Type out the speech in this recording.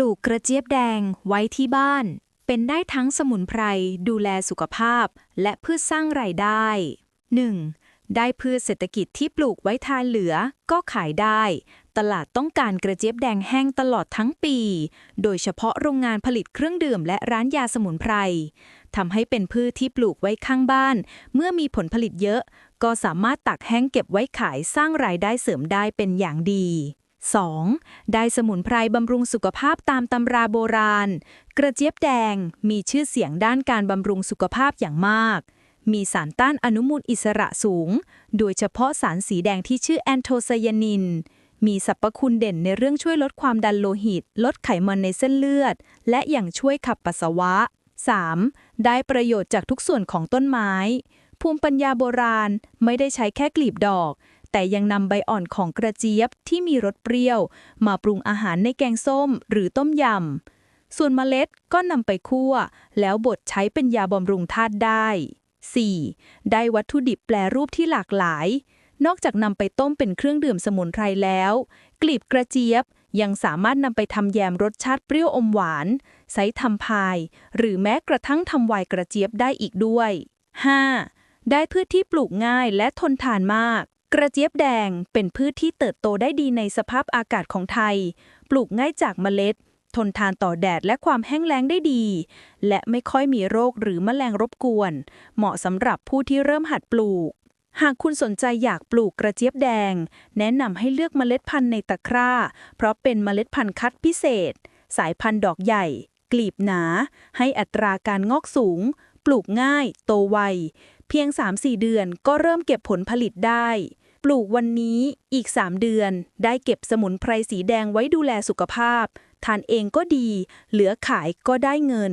ลูกกระเจี๊ยบแดงไว้ที่บ้าน เป็นได้ทั้งสมุนไพรดูแลสุขภาพ และพืชสร้างรายได้ 1. ได้พืชเศรษฐกิจที่ปลูกไว้ทานเหลือ ก็ขายได้ ตลาดต้องการกระเจี๊ยบแดงแห้งตลอดทั้งปี โดยเฉพาะโรงงานผลิตเครื่องดื่มและร้านยาสมุนไพรทำให้เป็นพืชที่ปลูกไว้ข้างบ้าน เมื่อมีผลผลิตเยอะ ก็สามารถตักแห้งเก็บไว้ขายสร้างรายได้เสริมได้เป็นอย่างดี 2. ได้สมุนไพรบำรุงสุขภาพตามตำราโบราณ กระเจี๊ยบแดงมีชื่อเสียงด้านการบำรุงสุขภาพอย่างมาก มีสารต้านอนุมูลอิสระสูง โดยเฉพาะสารสีแดงที่ชื่อแอนโทไซยานิน มีสรรพคุณเด่นในเรื่องช่วยลดความดันโลหิต ลดไขมันในเส้นเลือด และอย่างช่วยขับปัสสาวะ 3. ได้ประโยชน์จากทุกส่วนของต้นไม้ ภูมิปัญญาโบราณไม่ได้ใช้แค่กลีบดอก แต่ยังนำใบอ่อนของกระเจี๊ยบที่มีรสเปรี้ยว มาปรุงอาหารในแกงส้มหรือต้มยำ ส่วนเมล็ดก็นำไปคั่ว แล้วบดใช้เป็นยาบำรุงธาตุได้ 4. ได้วัตถุดิบแปรรูปที่หลากหลาย นอกจากนำไปต้มเป็นเครื่องดื่มสมุนไพรแล้ว กลีบกระเจี๊ยบยังสามารถนำไปทำแยมรสชาติเปรี้ยวอมหวานใช้ทำพาย หรือแม้กระทั่งทำไวน์กระเจี๊ยบได้อีกด้วย 5. ได้พืชที่ปลูกง่ายและทนทานมาก กระเจี๊ยบแดงเป็นพืชที่เติบโตได้ดีในสภาพอากาศของไทย ปลูกง่ายจากเมล็ด ทนทานต่อแดดและความแห้งแล้งได้ดี และไม่ค่อยมีโรคหรือแมลงรบกวน เหมาะสำหรับผู้ที่เริ่มหัดปลูก หากคุณสนใจอยากปลูกกระเจี๊ยบแดง แนะนำให้เลือกเมล็ดพันธุ์ในตะกร้าเพราะเป็นเมล็ดพันธุ์คัดพิเศษ สายพันธุ์ดอกใหญ่ กลีบหนา ให้อัตราการงอกสูง ปลูกง่าย โตไว เพียง 3-4 เดือนก็เริ่มเก็บผลผลิตได้ ปลูกวันนี้อีก 3 เดือน ได้เก็บสมุนไพรสีแดงไว้ดูแลสุขภาพ ทานเองก็ดี เหลือขายก็ได้เงิน